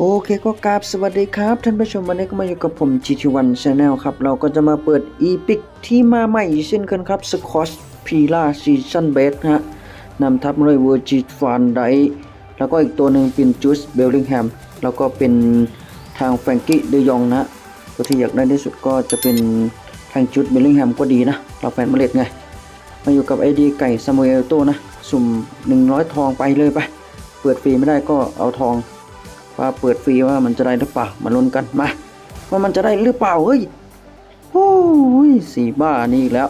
โอเคก็กราบสวัสดีครับ ท่านผู้ชมวันนี้ก็มาอยู่กับผม GT1 Channel ครับ เราก็จะมาเปิด Epic ที่มาใหม่เช่นกันครับ Scotch p i l a Season Base ฮะนำทัพด้วย Virgil van Dijk แล้วก็อีกตัวหนึ่งเป็นจูสเบลลิงแฮมแล้วก็เป็นทางแฟรงกี้เดยองนะตัวที่อยากได้ที่สุดก็จะเป็นทางจูสเบลลิงแฮมก็ดีนะ เราแฟนเมล็ดไง มาอยู่กับไอดีไก่ซามูเอลโตนะ สุ่ม 100 ทองไปเลยไป เปิดฟรีไม่ได้ก็เอาทอง ว่าเปิดฟรีว่ามันจะได้หรือเปล่ามาลุ้นกันมาว่ามันจะได้หรือเปล่าเฮ้ยโอ้ยสีบ้านี่อีกแล้ว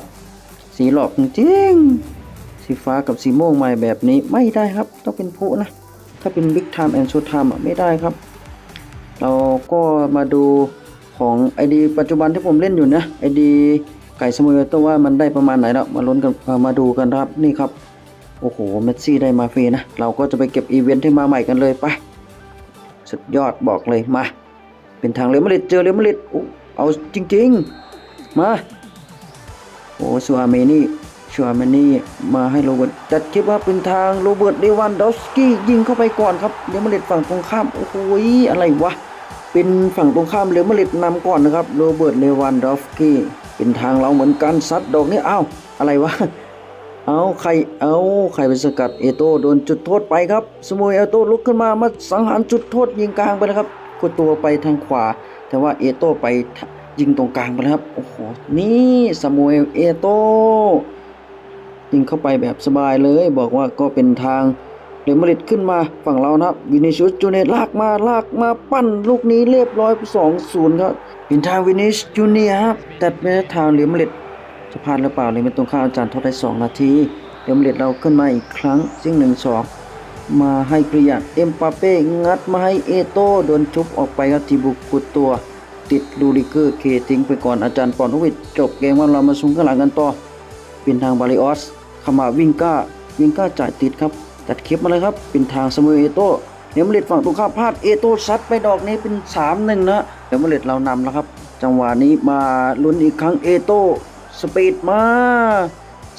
สีหลอกจริงสีฟ้ากับสีม่วงใหม่แบบนี้ไม่ได้ครับต้องเป็นผู้นะ ถ้าเป็นบิ๊กไทม์แอนด์โชว์ไทม์ไม่ได้ครับ เราก็มาดูของไอดีปัจจุบันที่ผมเล่นอยู่นะไอดีไก่สมุยตัวว่ามันได้ประมาณไหนแล้วมาลุ้นกันมาดูกันครับนี่ครับ โอ้โหเมสซี่ได้มาฟรีนะ เราก็จะไปเก็บอีเวนท์ที่มาใหม่กันเลยไป สุดยอดบอกเลยมา เป็นทางเรอัลมาดริดเจอเรอัลมาดริดโอ้เอาจริง ๆ มาโอ้ชัวเมนี่ชัวเมนี่มาให้โรเบิร์ตจัดคลิปว่าเป็นทางโรเบิร์ตเลวันดอฟสกี้ยิงเข้าไปก่อนครับเรอัลมาดริดฝั่งตรงข้ามโอ้โหอะไรวะเป็นฝั่งตรงข้ามเรอัลมาดริดนำก่อนนะครับโรเบิร์ตเลวันดอฟสกี้เป็นทางเราเหมือนกันซัดดอกนี้อ้าวอะไรวะ เอาใครเอาใครไปสกัดเอโต้โดนจุดโทษไปครับ สมุยเอโต้ลุกขึ้นมามาสังหารจุดโทษยิงกลางไปนะครับกดตัวไปทางขวา แต่ว่าเอโต้ไปยิงตรงกลางไปแล้วครับโอ้โหนี่สมุยเอโต้ยิงเข้าไปแบบสบายเลย บอกว่าก็เป็นทางเรมาริดขึ้นมาฝั่งเรานะครับวินิชุสจูเนียลากมาลากมาปั้นลูกนี้เรียบร้อยสองศูนย์ครับเป็นทางวินิชจูเนียครับแต่เป็นทางเรมาริด จะพลาดหรือเปล่าเลยเป็นตรงข้าอาจารย์ทดได้ 2 นาทีเดี๋ยวเลดเราขึ้นมาอีกครั้งซิ่งหนึ่งสองมาให้กริยาเอ็มปาเป้งัดมาให้เอโต้โดนชุบออกไปครับทีบุกกุดตัวติดลูริเกอร์เคทิ้งไปก่อนอาจารย์ปอนทวิทจบเกมว่าเรามาซุ้งข้างหลังกันต่อ เป็นทางบาริออสเข้ามาวิ่งก้าวิ่งก้าจ่ายติดครับตัดคลิปมาเลยครับ เป็นทางสมุยเอโต้เดี๋ยวเลดฝั่งตรงข้ามพลาดเอโต้ซัดไปดอกนี้เป็น3 1นะเดี๋ยวเมล็ดเรานำแล้วครับ จังหวะนี้มาลุ้นอีกครั้งเอโต้ สปีดมา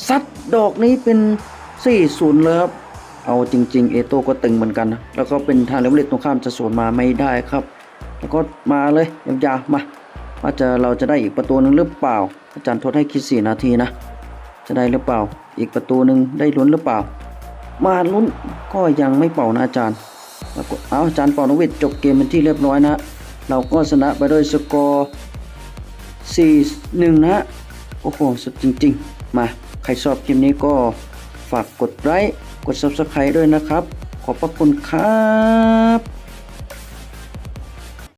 ซัดดอกนี้เป็น 4-0เลยครับ เอาจริง ๆ เอโต้ก็ตึงเหมือนกันนะ แล้วก็เป็นทางเลเวลตรงข้ามจะสวนมาไม่ได้ครับ แล้วก็มาเลยยาวๆมาว่าจะเราจะได้อีกประตูหนึงหรือเปล่า อาจารย์ทดให้คิด 4 นาทีนะ จะได้หรือเปล่า อีกประตูหนึ่งได้ลุ้นหรือเปล่า มาลุ้นก็ยังไม่เป่านะอาจารย์ แล้วก็เอาอาจารย์เป่านวิดจบเกมเป็นที่เรียบร้อยนะ เราก็ชนะไปด้วยสกอร์4 1นะ โอ้โห สุดจริง ๆ มา ใครชอบคลิปนี้ก็ฝากกดไลค์ กด Subscribe ด้วยนะครับ ขอบพระคุณครับ